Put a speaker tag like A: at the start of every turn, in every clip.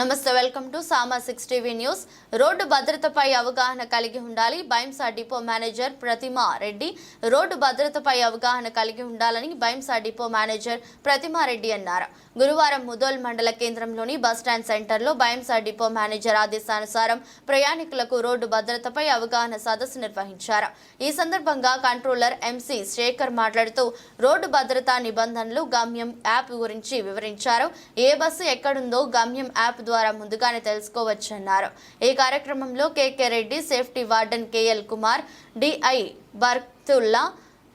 A: నమస్తే welcome to Sama six TV news. Road భద్రతపై అవగాహన కలిగి ఉండాలి. Bhainsa depot manager Pratima Reddy road భద్రతపై అవగాహన కలిగి ఉండాలని బైంసా డిపో మేనేజర్ ప్రతిమా రెడ్డి అన్నారు. గురువారం ముదోల్ మండల కేంద్రంలోని బస్టాండ్ సెంటర్లో బైంసా డిపో మేనేజర్ ఆదేశానుసారం ప్రయాణికులకు రోడ్డు భద్రతపై అవగాహన సదస్సు నిర్వహించారు. ఈ సందర్భంగా కంట్రోలర్ ఎంసీ శేఖర్ మాట్లాడుతూ రోడ్డు భద్రతా నిబంధనలు గమ్యం యాప్ గురించి వివరించారు. ఏ బస్సు ఎక్కడుందో గమ్యం యాప్ ద్వారా ముందుగానే తెలుసుకోవచ్చన్నారు. ఈ కార్యక్రమంలో KK Reddy safety warden KL Kumar DI Bartulla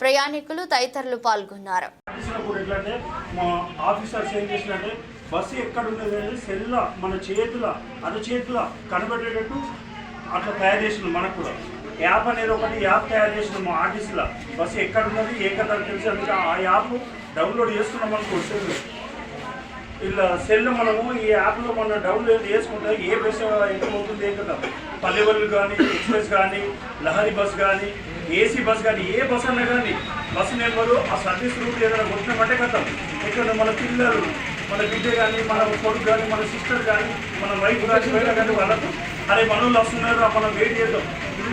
A: ప్రయాణికులు తదితరులు పాల్గొన్నారు.
B: బస్సు ఎక్కడ ఉన్నది అనేది సెల్ల మన చేతుల చేతుల కనబడేటట్టు అట్లా తయారు చేసినాం మనకు కూడా. యాప్ అనేది ఒకటి యాప్ తయారు చేసినాం మా ఆఫీసులో. బస్సు ఎక్కడ ఉన్నది ఏ కథ తెలిసి అందుకే ఆ యాప్ డౌన్లోడ్ చేస్తున్నాం మనకు వస్తుంది ఇలా సెల్ మనము ఈ యాప్లో మనం డౌన్లోడ్ చేసుకుంటే ఏ బస్సు ఎంత అవుతుంది ఏ కదా పల్లెవల్లు కానీ ఎక్స్ప్రెస్ కానీ లహరి బస్ కానీ ఏసీ బస్ కానీ ఏ బస్ అన్నా కానీ బస్సు నెంబరు ఆ సర్వీస్ రూట్ ఏదైనా కొట్టినామంటే కదా ఇక్కడ మన పిల్లలు మన బిడ్డ కానీ మన కొడుకు కానీ మన సిస్టర్ కానీ మన వైఫ్ కానీ బయట కానీ వాళ్ళకు అరే మనోళ్ళు వస్తున్నారు మనం వెయిట్ చేద్దాం.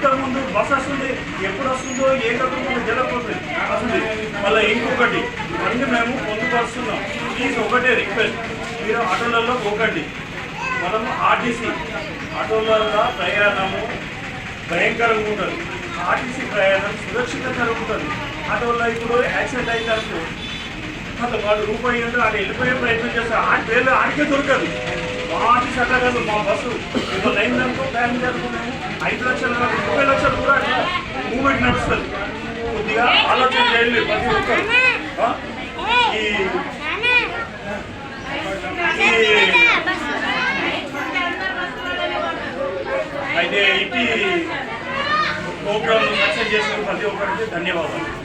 B: ఇంతకుముందు బస్ వస్తుంది ఎప్పుడు వస్తుందో ఏ కథ మనం జరగకపోతుంది వస్తుంది మళ్ళీ ఇంకొకటి ఇవన్నీ మేము పొందుపరుస్తున్నాం. ప్లీజ్ ఒకటే రిక్వెస్ట్ మీరు ఆటోలలో పోకండి. మనము ఆర్టీసీ ఆటోలలో ప్రయాణము భయంకరంగా ఉంటుంది. ఆర్టీసీ ప్రయాణం సురక్షితంగా ఉంటుంది. ఆటోలో ఇప్పుడు యాక్సిడెంట్ అయిందనుకో అసలు వాడు రూపాయి అంటే ఆడ వెళ్ళిపోయే ప్రయత్నం చేస్తారు ఆ ట్రైన్ ఆడికే దొరకదు. మా ఆఫీస్ అట్లా కాదు మా బస్సు. ఇవాళ లైన్ ప్యాసింజర్ ఐదు జరుగుతున్నాము ఐదు ఆలోచన చేయండి ప్రతి ఒక్కరు. అయితే ఇట్టి ప్రోగ్రామ్ సక్సెస్ చేసిన ప్రతి ఒక్కరికి ధన్యవాదాలు.